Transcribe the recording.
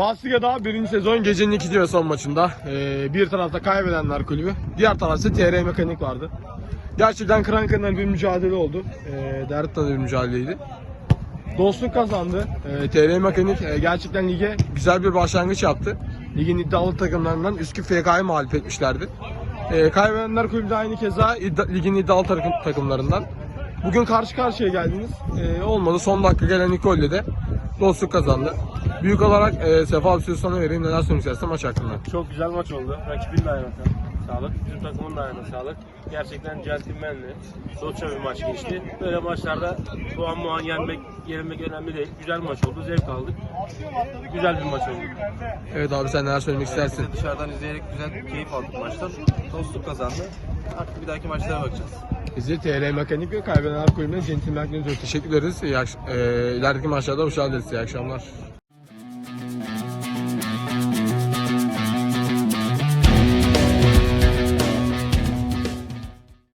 Bastiga'da birinci sezon gecenin ikinci ve son maçında ee, bir tarafta kaybedenler kulübü, diğer tarafta TR Mekanik vardı. Gerçekten kıran bir mücadele oldu. E, dert tadı bir mücadeleydi. Dostluk kazandı. E, TR Mekanik e, gerçekten lige güzel bir başlangıç yaptı. Ligin iddialı takımlarından Üsküp FK'yı mağlup etmişlerdi. E, kaybedenler kulübü de aynı keza iddia- ligin iddialı takım, takımlarından. Bugün karşı karşıya geldiniz. E, olmadı. Son dakika gelen ilk golle de dostluk kazandı. Büyük olarak e, Sefa abi sözü sana vereyim. Neler söylemek istersin maç hakkında? Çok güzel maç oldu. Rakibin de ayağına sağlık. Bizim takımın da ayağına sağlık. Gerçekten centilmenli, dostça bir maç geçti. Böyle maçlarda puan muan yenmek, yenilmek önemli değil. Güzel maç oldu, zevk aldık. Güzel bir maç oldu. Evet abi sen neler söylemek istersin? Biz de dışarıdan izleyerek güzel keyif aldık maçtan. Dostluk kazandı. Artık bir dahaki maçlara bakacağız. Bizi TR Mekanik ve Kaybedenler Kulübü'ne centilmenlikle teşekkür ederiz. İyi akş- e, ilerideki maçlarda hoş geldiniz. İyi akşamlar.